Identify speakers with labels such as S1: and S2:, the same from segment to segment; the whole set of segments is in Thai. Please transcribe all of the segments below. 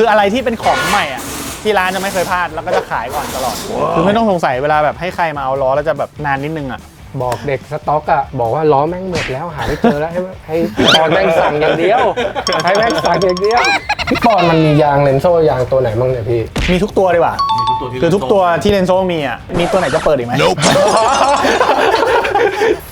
S1: คืออะไรที่เป็นของใหม่อะที่ร้านจะไม่เคยพลาดแล้วก็จะขายก่อนตลอด คือไม่ต้องสงสัยเวลาแบบให้ใครมาเอาล้อแล้วจะแบบนานนิดนึงอะ
S2: บอกเด็กสต็อกอะบอกว่าล้อแม่งหมดแล้วหาไม่เจอแล้วให้ให้พี่ปอนแม่งสั่งอย่างเดียวให้แม่งสั่งอย่างเดียวพี่ปอนมันมียางเลนโซ่ยางตัวไหนบ้างเนี่ยพี่
S1: มีทุกตัวดีกว่า คือทุกตัวที่เลนโซมีอะ มีตัวไหนจะเปิดอีกไหม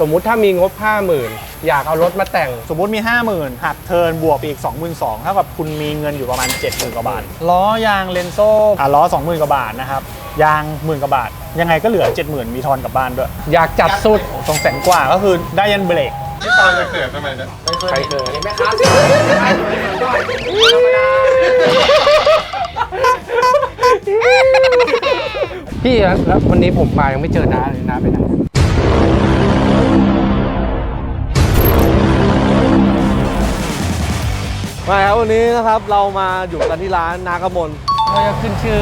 S2: สมมุติถ้ามีงบ 50,000 อยากเอารถมาแต่ง
S1: สมมุติมี 50,000 หักเทิร์นบวกไปอีก 22,000เท่ากับคุณมีเงินอยู่ประมาณ 70,000 กว่าบาท ล้อยางเลนโซอะล้อ 20,000 กว่าบาทนะครับ ยางหมื่นกว่าบาท ยังไงก็เหลือ 70,000 มีทอนกลับบ้านด้วย
S2: อยากจัดสุด
S1: สองแสนกว่าก็คือได้ยันเบรก
S3: พี่ตอนจะเกิดทำไมเนี่ย
S2: ใครเคยแม่ค้า พี่ครับแล้ววันนี้ผมมายังไม่เจอน้าเลยน้าไปไหน
S4: มาครับวันนี้นะครับเรามาอยู่กันที่ร้านนากมล
S2: เขาจะขึ้นชื่อ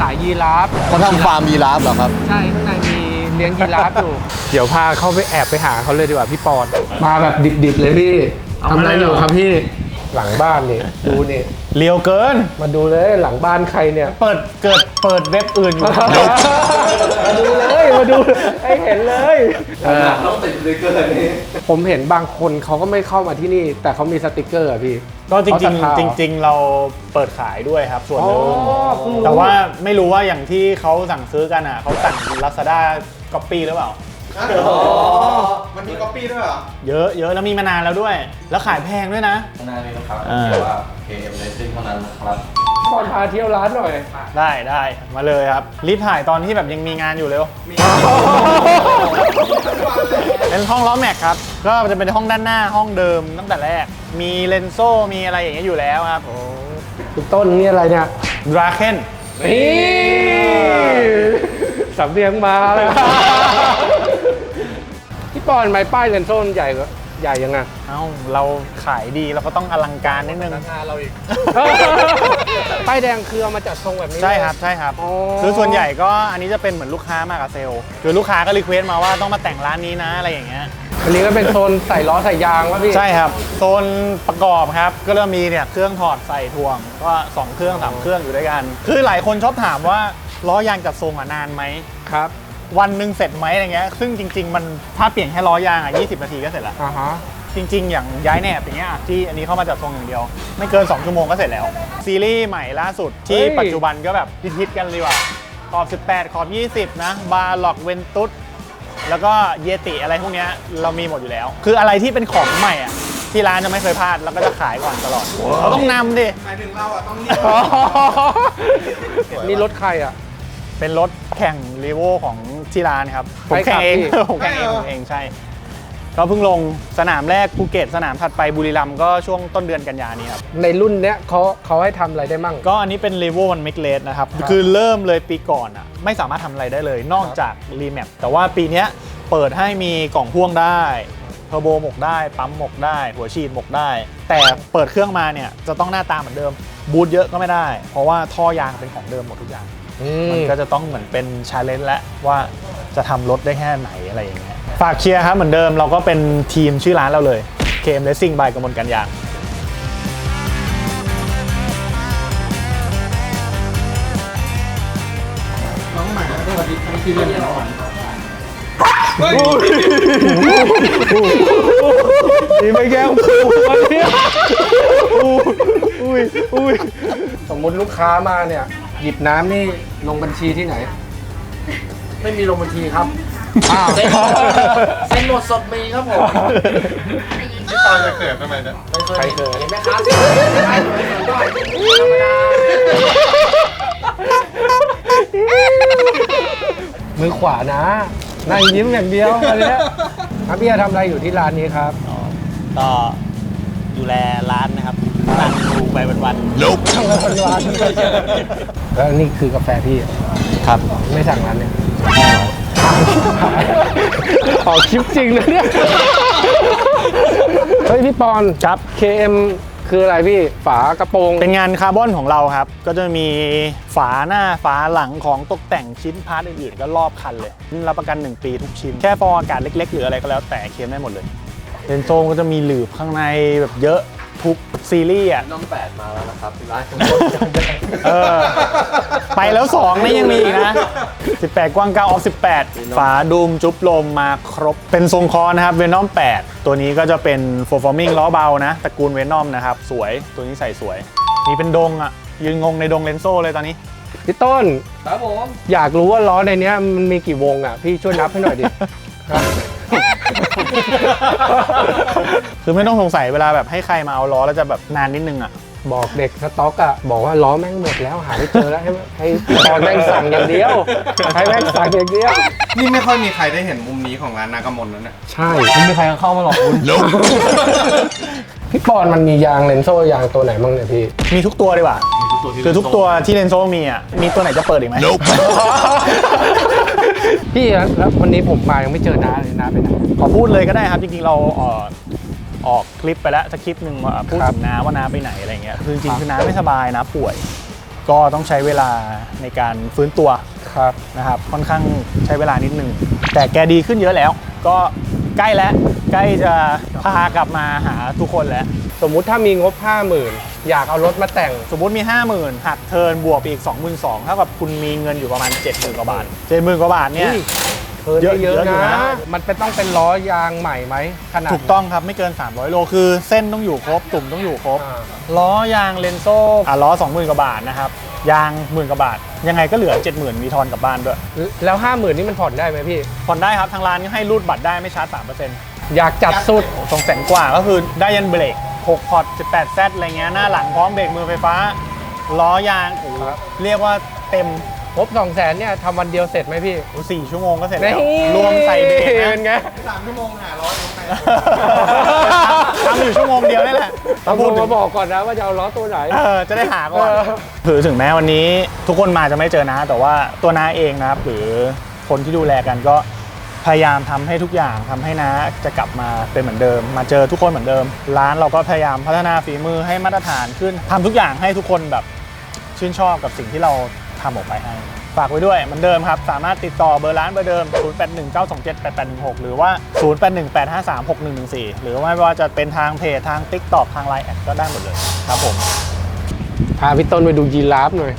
S2: สายยีราฟ
S4: เขาทำฟาร์มยีราฟเหรอครับ
S2: ใช่ข้างในมีเลี้ยงยีราฟอยู่ เดี๋ยวพาเข้าไปแอบไปหาเขาเลยดีกว่าพี่ปอนมาแบบดิบๆเลยพี่
S1: เอา
S2: ทำ
S1: มา
S2: อะไร
S1: เลย
S2: อ
S1: เหรอ
S2: ยู่ครับพี่ หลังบ้านนี่ดูนี่
S1: เลียวเกิน
S2: มาดูเลยหลังบ้านใครเนี่ย
S1: เปิดเกิดเปิดเว็บอื่นอยู่
S2: มาดูเลยมาดูให้เห็นเลยต้องติดสติกเกอร์นี้ผมเห็นบางคนเขาก็ไม่เข้ามาที่นี่ แต่เขามีสติกเกอร์อะพี่
S1: ก็จริง
S2: เขาศรัทธา
S1: ๆจริง ๆ เราเปิดขายด้วยครับ ส่วนหนึ่ง
S2: อ๋อเพิ่งรู้
S1: แต่ว่าไม่รู้ว่าอย่างที่เขาสั่งซื้อกันอะเขาสั่ง Lazada c o p ปี้หรือเปล่า
S3: มันมีก๊อปปี้ด้วยเหรอ
S1: เยอะเยอะแล้วมีมานานแล้วด้วย แล้วขายแพงด้วยนะ
S5: ข้างหน้านี้นะครับ
S1: อ่า
S5: เขียนว่า KM Racing เท่านั้นนะครับ
S2: ก่อนพาเที่ยวร้านหน่อย
S1: ได้ได้มาเลยครับ รีบถ่ายตอนที่แบบยังมีงานอยู่เร็วเป็นห้องล้อแม็กครับ ก็จะเป็นห้องด้านหน้าห้องเดิมตั้งแต่แรก มีเลนโซ่มีอะไรอย่างเงี้ยอยู่แล้วครับ
S2: คุณต้นนี่อะไรเนี่ย
S1: ดราเคน
S2: นี่สำเนียงมาเลย พี่ปอนไม้ป้ายเลนโซนใหญ่กว่าใหญ่ยังไง
S1: เอ้าเราขายดีเราก็ต้องอลังการนิดนึง
S3: งานเราอีก
S2: ป้ายแดงคือเอามาจัดทรงแบบนี้
S1: ใช่ครับใช่ครับ
S2: อ๋อ
S1: คือส่วนใหญ่ก็อันนี้จะเป็นเหมือนลูกค้ามากับเซลล์คือลูกค้าก็รีเควสต์มาว่าต้องมาแต่งร้านนี้นะอะไรอย่างเงี้ย
S2: อันนี้ก็เป็นโซนใส่ล้อใส่ยางวะพี่
S1: ใช่ครับโซนประกอบครับก็เริ่มมีเนี่ยเครื่องถอดใส่ถ่วงก็สองเครื่องสามเครื่องอยู่ด้วยกัน คือหลายคนชอบถามว่าล้อยางจัดทรงอะนานไหม
S2: ครับ
S1: วันหนึ่งเสร็จไหมอะไรเงี้ยซึ่งจริง ๆ มันถ้าเปลี่ยนแค่ล้อยางอะ20 นาทีก็เสร็จแล้ว
S2: อ่าฮะ
S1: จริง ๆ อย่างย้ายแหนบอย่างเงี้ยที่อันนี้เข้ามาจัดทรงอย่างเดียว ไม่เกิน 2 ชั่วโมงก็เสร็จแล้ว ซีรีส์ใหม่ล่าสุดที่
S2: เฮ้ย
S1: ปัจจุบันก็แบบฮิตๆกันเลยว่าขอบ 18 ขอบ 20 นะบาร์ล็อกเวนตุสแล้วก็เยติอะไรพวกเนี้ยเรามีหมดอยู่แล้ว คืออะไรที่เป็นของใหม่อะที่ร้านจะไม่เคยพลาดแล้วก็จะขายก่อนตลอดเราต้องนำดิ
S3: หมายถึงเราอะต้องรีบ
S2: นี่รถใครอะ
S1: เป็นรถแข่งรีโวของ ที่ร้านครับ ผม
S2: ใครขั
S1: แข่
S2: บ
S1: งเอง
S2: พี่
S1: ผมแข่งเองผมเองใช่ ก็เพิ่งลงสนามแรกภูเก็ตสนามถัดไปบุรีรัมย์ก็ช่วงต้นเดือนกันยานี้ครับ
S2: ในรุ่นเนี้ยเขาเขาให้ทำอะไรได้มั่ง
S1: ก็อันนี้เป็น r e v o 1 m a k e l e s นะครับ คือเริ่มเลยปีก่อนอะไม่สามารถทำอะไรได้เลยนอกจากรีแมปแต่ว่าปีเนี้ยเปิดให้มีกล่องพ่วงได้เทอร์โบหมกได้ ปั๊มหมกได้ หัวฉีดหมกได้ แต่เปิดเครื่องมาเนี่ยจะต้องหน้าตาเหมือนเดิม บูทเยอะก็ไม่ได้ เพราะว่าท่อยางเป็นของเดิมหมดทุกอย่างมันก็จะต้องเหมือนเป็นชาเลนจ์แล้ว ว่าจะทำรถได้แค่ไหนอะไรอย่างเงี้ยฝากเชียร์ครับเหมือนเดิมเราก็เป็นทีมชื่อร้านเราเลย KM Racing by กมลกันยาง
S2: นี่ไม่แก้วปูวะเนี่ยอุ้ยอุ้ยสมมุติลูกค้ามาเนี่ย หยิบน้ำนี่ลงบัญชีที่ไหน
S4: ไม่มีลงบัญชีครับ
S2: อ้าว
S4: เซ็นเซ็นหมดสดมีครับผม
S3: พี่ตอนจะเกิดทำไมเนี่ย
S2: ใครเคย
S4: แม่ค้า
S2: มือขวานะนั่งยิ้มอย่างเดียวอันเนี้ยครับพี่จะทำอะไรอยู่ที่ร้านนี้ครับ
S1: ก็ดูแลร้านนะครับนั่งดูไปวัน
S2: แล้วนี่คือกาแฟพี่
S1: ๆครับ
S2: ไม่สั่งร้านเนี่ย ออกคลิปจริงเลยเนี่ย เฮ้ยพี่ปอน
S1: ครับ
S2: KM คืออะไรพี่ ฝากระโปรง
S1: เป็นงานคาร์บอนของเราครับ ก็จะมีฝาหน้าฝาหลังของตกแต่งชิ้นพาร์ทอื่นๆก็รอบคันเลย รับประกัน 1 ปีทุกชิ้น แค่ฟองอากาศเล็กๆ หรืออะไรก็แล้วแต่เคลมได้หมดเลยเลนโซงก็จะมีหลืบข้างในแบบเยอะ ทุกซีรีส์อะ
S4: น้องแปดมาแล้วนะครับที่ร้าน
S1: เออไปแล้ว2นี่ยังมีอีกนะ 18 กว้าง9ออฟ18 ฝาดูมจุ๊บลมมาครบ เป็นทรงคอนะครับเวนอม8 ตัวนี้ก็จะเป็น f o r forming ล้อเบานะ ตระกูลเวนอมนะครับ สวยตัวนี้ใส่สวย มีเป็นดงอะ ยืนงงในดงเลนโซ่เลยตอนนี้
S2: พี่ต้น
S4: ครับผม
S2: อยากรู้ว่าล้อในเนี้ยมันมีกี่วงอะ พี่ช่วยนับให้หน่อยดิ
S1: คือไม่ต้องสงสัยเวลาแบบให้ใครมาเอาล้อแล้วจะแบบนานนิดนึงอะ
S2: บอกเด็กสต็อกอะบอกว่าล้อแม่งหมดแล้วหาไม่เจอแล้วให้ให้พี่ปอนแม่งสั่งอย่างเดียวให้แม่งสั่งอย่างเดียว
S3: นี่ไม่ค่อยมีใครได้เห็นมุมนี้ของร้านนากามลแล้วเนี่ย
S2: ใช่
S4: ไม่มีใครเข้ามาหรอกคุณ
S2: พี่ปอนมันมียางเลนโซ่ยางตัวไหนบ้างเนี่ยพี่
S1: มีทุกตัวดีกว่า คือทุกตัวที่เลนโซ่มีอะ มีตัวไหนจะเปิดอีกไหม
S2: พี่แล้วแล้ววันนี้ผมมายังไม่เจอน้าเลยน้าไปไหน
S1: ขอพูดเลยก็ได้ครับ จริงๆเราเอ่อออกคลิปไปแล้วสักคลิปหนึ่งว่าพูด
S2: ครับ
S1: ถึงน้าว่าน้าไปไหนอะไรเงี้ยคือจริงๆคือน้าไม่สบายนะป่วย ก็ต้องใช้เวลาในการฟื้นตัว
S2: ครับ
S1: นะครับ ค่อนข้างใช้เวลานิดนึงแต่แกดีขึ้นเยอะแล้ว ก็ ใกล้แล้วใกล้จะพากลับมาหาทุกคนแล้ว
S2: สมมุติถ้ามีงบ 50,000 อยากเอารถมาแต่ง
S1: สมมุติมี 50,000 หักเทิร์นบวกไปอีก 22,000เท่ากับคุณมีเงินอยู่ประมาณ 70,000กว่าบาท70,000กว่าบาทเนี่ย
S2: อุ้ยเทิร์น
S1: เยอะ
S2: เยอะ
S1: เยอะอยู่
S2: นะ
S1: นะ
S2: มันเป็นต้องเป็นล้อยางใหม่ไหมขนาด
S1: ถูกต้องครับไม่เกิน 300 โลคือเส้นต้องอยู่ครบตุ่มต้องอยู่ครบ
S2: อ่า
S1: ล้อยางเลนโซ่อะล้อ 20,000กว่าบาทนะครับ ยางหมื่นกว่าบาท ยังไงก็เหลือ 70,000 มีทอนกลับบ้านด้วย
S2: แล้ว 50,000นี่มันผ่อนได้ไหมพี่
S1: ผ่อนได้ครับ ทางร้านก็ให้รูดบัตรได้ไม่ชาร์จ 3%
S2: อยากจัดสุด
S1: สองแสนกว่าก็คือได้ยันเบรก6พอร์ต18 Z อะไรเงี้ยหน้าหลังพร้อมเบรกมือไฟฟ้า ล้อยางโอ้โห
S2: ครับ
S1: เรียกว่าเต็ม
S2: ครบ2 0 0 0 0เนี่ยทำวันเดียวเสร็จไหมพี่
S1: โอ้สี่ชั่วโมงก็เสร็จแล้ว
S2: นี่
S1: รวมใส่เบรก
S2: เป็
S1: นะ
S2: นไง
S3: สามชั่วโมงหาร้อยตรงไหน
S1: ทำอยู่ชั่วโมงเดียวนี่แหละ
S2: ต้อง
S1: พูด
S2: โทร
S1: ถึ
S2: มางบอกก่อนนะว่าจะเอาล้อตัวไหน
S1: เออจะได้หาก่อน
S2: เออ
S1: คือถึงแม้วันนี้ทุกคนมาจะไม่เจอนะ แต่ว่าตัวน้าเองนะครับหรือคนที่ดูแลกันก็พยายามทำให้ทุกอย่างทำให้น้าจะกลับมาเป็นเหมือนเดิม มาเจอทุกคนเหมือนเดิม ร้านเราก็พยายามพัฒนาฝีมือให้มาตรฐานขึ้นทำทุกอย่างให้ทุกคนแบบชื่นชอบกับสิ่งที่เราทำออกไปให้ ฝากไว้ด้วยเหมือนเดิมครับ สามารถติดต่อเบอร์ร้านเบอร์เดิม 0819278816 หรือว่า 0818536114 หรือไม่ว่าจะเป็นทางเพจทาง TikTok ทาง Line แอดก็ได้หมดเลยครับผม
S2: พาพี่ต้นไปดูยีราฟหน่อย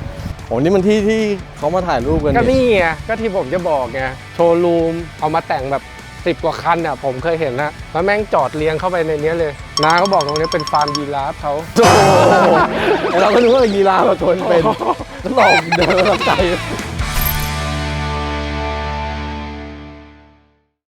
S4: โอ้นี่มันที่ที่เขามาถ่ายรูปกัน
S2: ก็
S4: นี่
S2: นี่ไงก็ที่ผมจะบอกไงโชว์รูมเอามาแต่งแบบสิบกว่าคันอะผมเคยเห็นนะแล้วแม่งจอดเรียงเข้าไปในเนี้ยเลยน้าเขาบอกตรงนี้เป็นฟาร์มยีราฟเขา
S4: โอ้โหไอ้ เราก็นึกว่ายีราฟแบบตัวเป็นแล้วหลอกเดินมาใจ